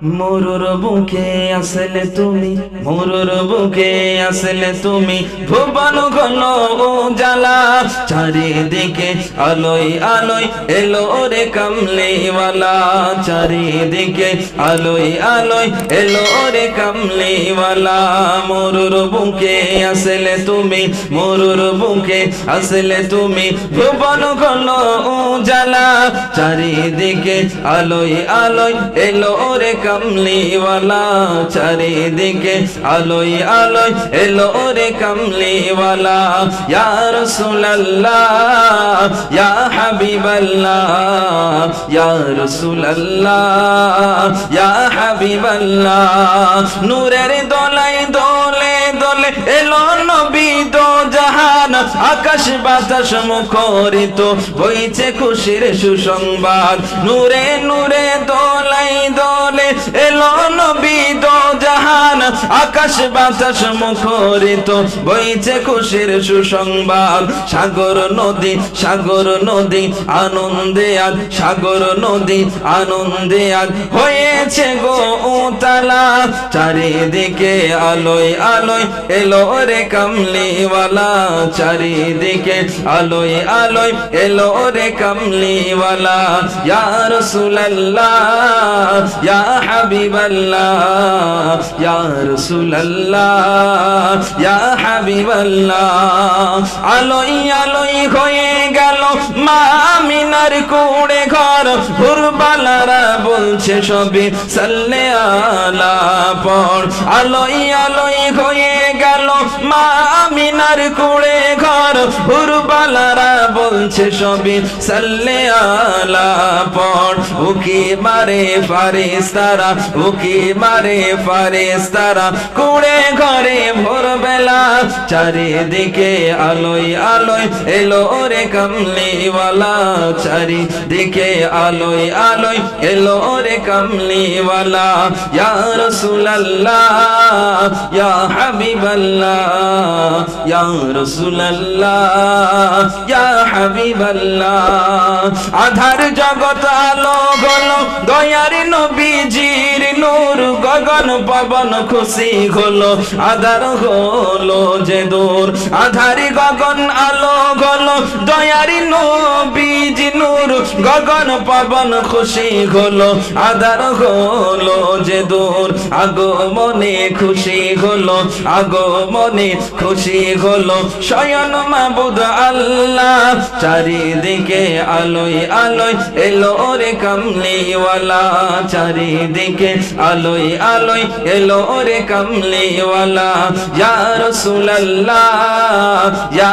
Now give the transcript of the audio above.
মরুর বুকে আসলে তুমি, মরুর বুকে আসলে তুমি। ভুবন গণ জ্বালা চারিদিকে আলোয় আলোয় এলো রে কামলিওয়ালা। চারিদিকে আলোয় আলোয় এলো রে কামলিওয়ালা। মরুর বুকে আসলে তুমি, মরুর বুকে আসলে তুমি। ভুবন গণ জ্বালা চারিদিকে আলোয় আলোয় এলো রে কামলিওয়ালা। চারিদিকে আলোয় আলোয় এলো রে কামলিওয়ালা। ইয়া রাসূলুল্লাহ হাবিবাল্লাহ, ইয়া রাসূলুল্লাহ হাবিবাল্লাহ। নূরের দোলাই দোলে দোলে এলো আকাশ বাতাস মুখরিত বইছে খুশির সুসংবাদ। নূরে নূরে দোলাই দোলে এলো নবী আকাশ বাতাস মুখরিত, বইছে খুশির সুসংবাদ। সাগর নদী সাগর নদী, আনন্দে আজ, সাগর নদী, আনন্দে আজ। হয়েছে গো উতালা, চারিদিকে আলোয় আলোয় এলো রে কামলিওয়ালা। চারিদিকে আলোয় আলোয় এলো রে কামলিওয়ালা। ইয়া রাসূলুল্লাহ, ইয়া হাবিবাল্লাহ, ইয়া রাসূলুল্লাহ, ইয়া হাবিবাল্লাহ, আলোই আলোই হয়ে গেল মা মিনার কুড়ে ঘর। ভুরবালারা বলছে সবে সাল্লে আলা পর। আলোই আলোই হয়ে মা মিনার কুড়ে ঘর ভোরবালারা বলছে সবে সাল্লে আলা পর। উকি মারে ফারিস্তারা, উকি মারে ফারিস্তারা, কুড়ে ঘরে ভোরবেলা চারিদিকে আলোয় আলোয় এলো রে কামলিওয়ালা, চারিদিকে আলোয় আলোয় এলো রে কামলিওয়ালা। ইয়া রাসূলুল্লাহ, ইয়া হাবিবাল্লাহ ইয়া রাসূলুল্লাহ, ইয়া হাবিবাল্লাহ। আধার জগত আলো গলো, দয়ার নবীজির নূর গগন পবন খুশি হলো, আধার হলো যে দূর। আধার গগন দয়ারি নবীজ নূর, গগন পবন খুশি হলো, আধার হলো যে দূর। আগো মনে খুশি হলো আগো মনে খুশি হলো, শয়ন মাবুদ আল্লাহ, চারিদিকে আলোয় আলোয় এলো রে কামলিওয়ালা, চারিদিকে আলোয় আলোয় এলো রে কামলিওয়ালা। ইয়া রাসূলুল্লাহ, ইয়া